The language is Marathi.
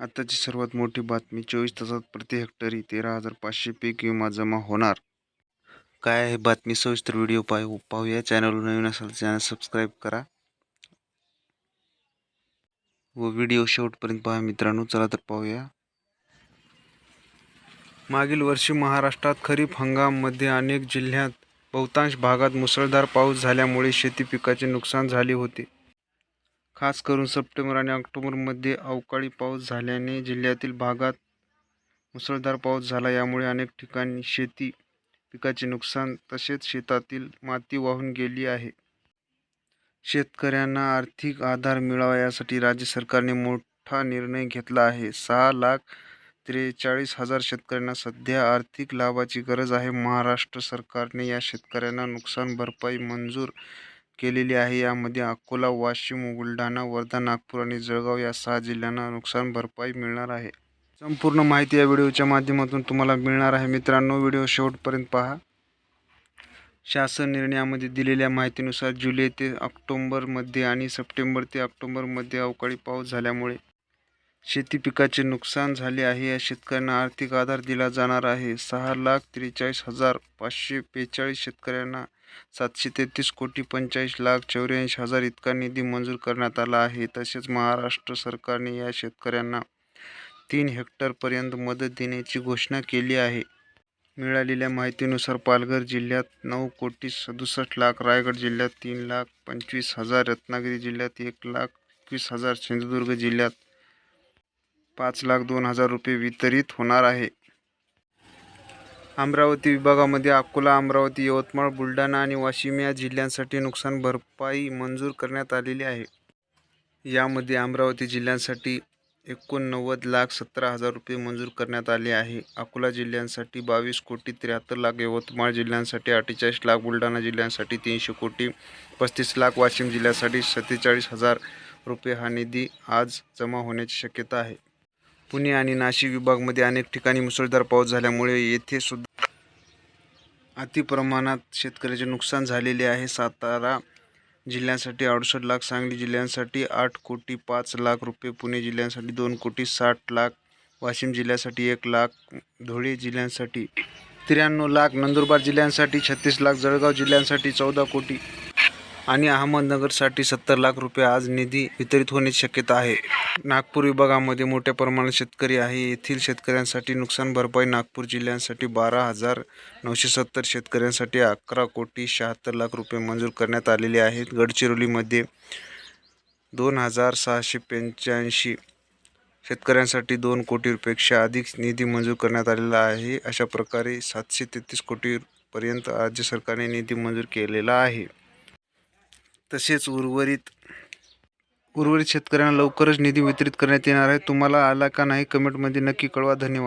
आताची सर्वात मोठी बातमी चोवीस तासात प्रति हेक्टरी तेरा हजार पाचशे पीक विमा जमा होणार. काय आहे बातमी? सविस्तर व्हिडिओ पाहू पाहूया. चॅनलवर नवीन असाल चॅनल सबस्क्राईब करा. व व्हिडिओ शेवटपर्यंत पहा मित्रांनो. चला तर पाहूया. मागील वर्षी महाराष्ट्रात खरीप हंगाममध्ये अनेक जिल्ह्यात बहुतांश भागात मुसळधार पाऊस झाल्यामुळे शेती पिकाचे नुकसान झाले होते. खास करून सप्टेंबर आणि ऑक्टोबरमध्ये अवकाळी पाऊस झाल्याने जिल्ह्यातील भागात मुसळधार पाऊस झाला. यामुळे अनेक ठिकाणी शेती पिकाचे नुकसान तसेच शेतातील माती वाहून गेली आहे. शेतकऱ्यांना आर्थिक आधार मिळावा यासाठी राज्य सरकारने मोठा निर्णय घेतला आहे. सहा लाख त्रेचाळीस हजार शेतकऱ्यांना सध्या आर्थिक लाभाची गरज आहे. महाराष्ट्र सरकारने या शेतकऱ्यांना नुकसान भरपाई मंजूर केलेली आहे. यामध्ये अकोला वाशिम बुलढाणा वर्धा नागपूर आणि जळगाव या सहा जिल्ह्यांना नुकसान भरपाई मिळणार आहे. संपूर्ण माहिती या व्हिडिओच्या माध्यमातून तुम्हाला मिळणार आहे. मित्रांनो व्हिडिओ शेवटपर्यंत पहा. शासन निर्णयामध्ये दिलेल्या माहितीनुसार जुलै ते ऑक्टोंबरमध्ये आणि सप्टेंबर ते ऑक्टोंबरमध्ये अवकाळी पाऊस झाल्यामुळे शेती पिकाचे नुकसान झाले आहे. या शेतकऱ्यांना आर्थिक आधार दिला जाणार आहे. सहा लाख त्रेचाळीस हजार पाचशे बेचाळीस शेतकऱ्यांना सातशे तेहतीस कोटी पंचेचाळीस लाख चौऱ्याऐंशी हजार इतका निधी मंजूर करण्यात आला आहे. तसेच महाराष्ट्र सरकारने या शेतकऱ्यांना तीन हेक्टरपर्यंत मदत देण्याची घोषणा केली आहे. मिळालेल्या माहितीनुसार पालघर जिल्ह्यात नऊ कोटी सदुसष्ट लाख रायगड जिल्ह्यात तीन लाख पंचवीस हजार रत्नागिरी जिल्ह्यात एक लाख एकवीस हजार सिंधुदुर्ग जिल्ह्यात पाच लाख दोन हजार रुपये वितरित होणार आहे. अमरावती विभागामध्ये अकोला अमरावती यवतमाळ बुलढाणा आणि वाशिम या जिल्ह्यांसाठी नुकसान भरपाई मंजूर करण्यात आलेली आहे. यामध्ये अमरावती जिल्ह्यांसाठी एकोणनव्वद लाख सतरा हजार रुपये मंजूर करण्यात आले आहे. अकोला जिल्ह्यांसाठी बावीस कोटी त्र्याहत्तर लाख यवतमाळ जिल्ह्यांसाठी अठ्ठेचाळीस लाख बुलढाणा जिल्ह्यांसाठी तीनशे कोटी पस्तीस लाख वाशिम जिल्ह्यासाठी सत्तेचाळीस हजार रुपये हा निधी आज जमा होण्याची शक्यता आहे. पुणे आणि नाशिक विभागमध्ये अनेक ठिकाणी मुसळधार पाऊस झाल्यामुळे येथे सुद्धा अतिप्रमाणात शेतकऱ्याचे नुकसान झालेले आहे. सातारा जिल्ह्यांसाठी अडुसष्ट लाख सांगली जिल्ह्यांसाठी आठ कोटी पाच लाख रुपये पुणे जिल्ह्यांसाठी दोन कोटी साठ लाख वाशिम जिल्ह्यासाठी एक लाख धुळे जिल्ह्यांसाठी त्र्याण्णव लाख नंदुरबार जिल्ह्यांसाठी छत्तीस लाख जळगाव जिल्ह्यांसाठी चौदा कोटी आणि अहमदनगरसाठी सत्तर लाख रुपये आज निधी वितरित होण्याची शक्यता आहे. नागपूर विभागामध्ये मोठ्या प्रमाणात शेतकरी आहे. येथील शेतकऱ्यांसाठी नुकसान भरपाई नागपूर जिल्ह्यांसाठी बारा हजार नऊशे सत्तर शेतकऱ्यांसाठी अकरा कोटी शहात्तर लाख रुपये मंजूर करण्यात आलेले आहेत. गडचिरोलीमध्ये दोन हजार सहाशे पंच्याऐंशी शेतकऱ्यांसाठी दोन कोटी रुपयापेक्षा अधिक निधी मंजूर करण्यात आलेला आहे. अशा प्रकारे सातशे तेहतीस कोटीपर्यंत राज्य सरकारने निधी मंजूर केलेला आहे. तसेच उर्वरित उर्वरित शेतकऱ्यांना लवकरच निधी वितरित करण्यात येणार आहे. तुम्हाला आला का नाही कमेंटमध्ये नक्की कळवा. धन्यवाद.